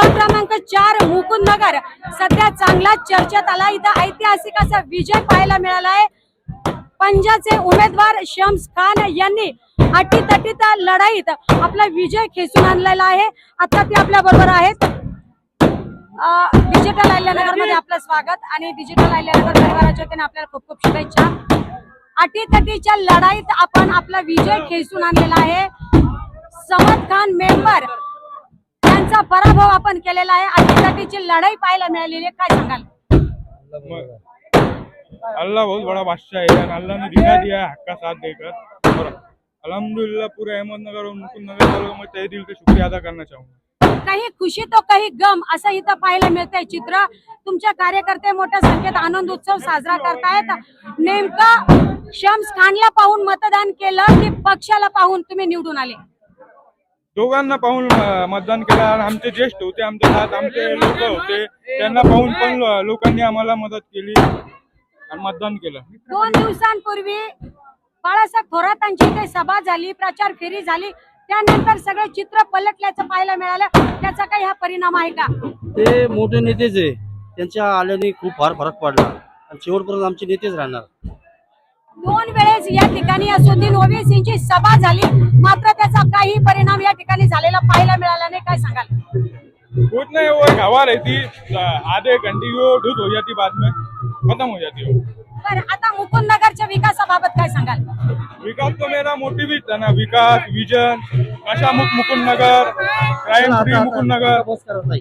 प्रभाग क्रमांक चार मुकुंद नगर. सध्या चांगला चर्चेत आला. इथं ऐतिहासिक असा विजय पाहायला मिळाला आहे पंजाचे उमेदवार शम्स खान यांनी अटीतटीत लढाईत आपला विजय खेचून आणलेला आहे. आता ते आपल्या बरोबर आहेत. डिजिटल आयल्यानगरमध्ये आपलं स्वागत आणि डिजिटल आयल्यानगर परिवाराच्या वतीने आपल्याला खूप खूप शुभेच्छा. अटीतटीच्या लढाईत आपण आपला विजय खेचून आणलेला आहे. समद खान मेंबर त्यांचा पराभव आपण केलेला आहे. अटीतटीची लढाई पाहायला मिळालेली आहे. काय सांगाल? अल्लाह बहुत बड़ा बादशाह है और अल्लाह ने दिखा दिया है हक का साथ देकर. और अल्हम्दुलिल्लाह पूरे अहमदनगर और मुकुंद नगर वालों मैं तहे दिल से शुक्रिया अदा करना चाहूंगा। काही खुशी तो काही गम असं इथं पाहायला मिळतंय चित्र. तुमच्या कार्यकर्ते मोठ्या संख्येत आनंद उत्सव साजरा करतायत. नेमका शम्स खानला पाहून मतदान केलं की पक्षाला पाहून तुम्ही निवडून आले? दोघांना पाहून मतदान केलं. आणि आमचे ज्येष्ठ होते आमच्या साथ आमचे लोक होते त्यांना पाहून पण लोकांनी आम्हाला मदत केली आणि मतदान केलं. दोन दिवसांपूर्वी बाळासाहेब थोरातांची इथे सभा झाली प्रचार फेरी झाली. त्यानंतर सगळे चित्र पलटल्याचं पाहायला मिळालं. त्याचा काही हा परिणाम आहे का? ते मोठे नेतेच आहे. त्यांच्या आल्याने खूप फार फरक पडला. आणि शेवटपर्यंत आमचे नेतेच राहणार. दोन वेळेस या ठिकाणी असुद्दीन ओवेसींची सभा झाली. मात्र त्याचा काही परिणाम या ठिकाणी झालेला पाहायला मिळाला नाही काय सांगाल? कुछ नहीं वो एक हवा रहती आधे घंटे की वो धुत हो जाती बाद में खत्म हो जाती है। तर आता मुकुंद नगरच्या विकासाबाबत काय सांगाल? विकास तो मेरा मोटिव ही था ना विकास विजन नशा मुक्त मुकुंद नगर क्राइम फ्री मुकुंद नगर बस करत नाही